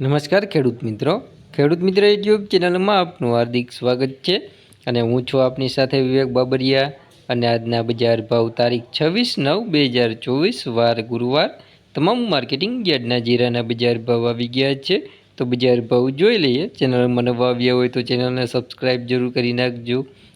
નમસ્કાર ખેડૂત મિત્રો. ખેડૂત મિત્ર યુટ્યુબ ચેનલમાં આપનું હાર્દિક સ્વાગત છે અને હું છું આપની સાથે વિવેક બાબરિયા અને આજના બજાર ભાવ તારીખ છવ્વીસ નવ બે હજાર ચોવીસ, વાર ગુરુવાર. તમામ માર્કેટિંગ યાર્ડના જીરાના બજાર ભાવ આવી ગયા છે. તો બજાર ભાવ જોઈ લઈએ. ચેનલમાં નવા આવ્યા હોય તો ચેનલને સબસ્ક્રાઈબ જરૂર કરી નાખજો.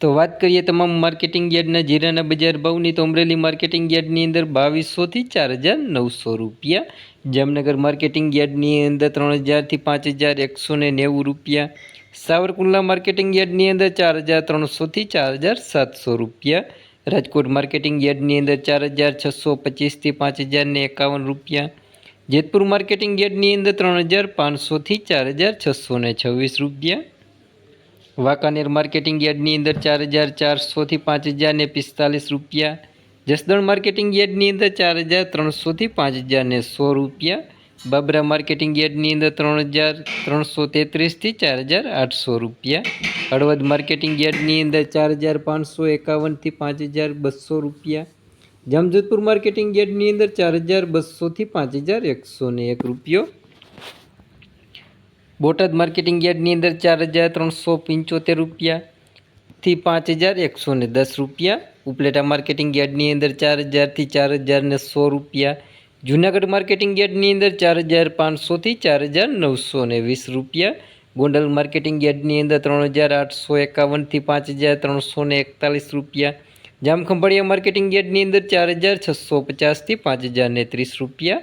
તો વાત કરીએ તમામ માર્કેટિંગ યાર્ડના જીરાના બજાર ભાવની, તો અમરેલી માર્કેટિંગ યાર્ડની અંદર બાવીસોથી ચાર હજાર નવસો રૂપિયા, જામનગર માર્કેટિંગ યાર્ડની અંદર ત્રણ હજારથી પાંચ હજાર એકસો ને નેવું રૂપિયા, સાવરકુંડલા માર્કેટિંગ યાર્ડની અંદર ચાર હજાર ત્રણસોથી ચાર હજાર સાતસો રૂપિયા, રાજકોટ માર્કેટિંગ યાર્ડની અંદર ચાર હજાર છસો પચીસથી પાંચ હજાર ને એકાવન રૂપિયા, જેતપુર માર્કેટિંગ યાર્ડની અંદર ત્રણ હજાર પાંચસોથી ચાર હજાર છસો ને છવ્વીસ રૂપિયા વાંકાનેર માર્કેટિંગ યાર્ડની અંદર ચાર હજાર ચારસોથી પાંચ હજાર ને પિસ્તાલીસ રૂપિયા. જસદણ માર્કેટિંગ યાર્ડની અંદર ચાર હજાર ત્રણસોથી પાંચ હજાર ને સો રૂપિયા. બાબરા માર્કેટિંગ યાર્ડની અંદર ત્રણ હજાર ત્રણસો તેત્રીસથી ચાર હજાર આઠસો રૂપિયા. હળવદ માર્કેટિંગ યાર્ડની અંદર ચાર હજાર પાંચસો એકાવનથી પાંચ હજાર બસો રૂપિયા. જામજોધપુર માર્કેટિંગ યાર્ડની અંદર ચાર હજાર બસોથી પાંચ હજાર એકસો ને એક રૂપિયો. બોટાદ માર્કેટિંગ યાર્ડની અંદર ચાર હજાર ત્રણસો પંચોતેર રૂપિયાથી પાંચ હજાર એકસો ને દસ રૂપિયા. ઉપલેટા માર્કેટિંગ યાર્ડની અંદર ચાર હજારથી ચાર હજાર સો રૂપિયા. જૂનાગઢ માર્કેટિંગ યાર્ડની અંદર ચાર હજાર પાંચસોથી ચાર હજાર નવસો ને વીસ રૂપિયા. ગોંડલ માર્કેટિંગ યાર્ડની અંદર ત્રણ હજાર આઠસો એકાવનથી પાંચ હજાર ત્રણસો ને એકતાલીસ રૂપિયા. જામખંભાળિયા માર્કેટિંગ યાર્ડની અંદર ચાર હજાર છસો પચાસથી પાંચ હજાર ને ત્રીસ રૂપિયા.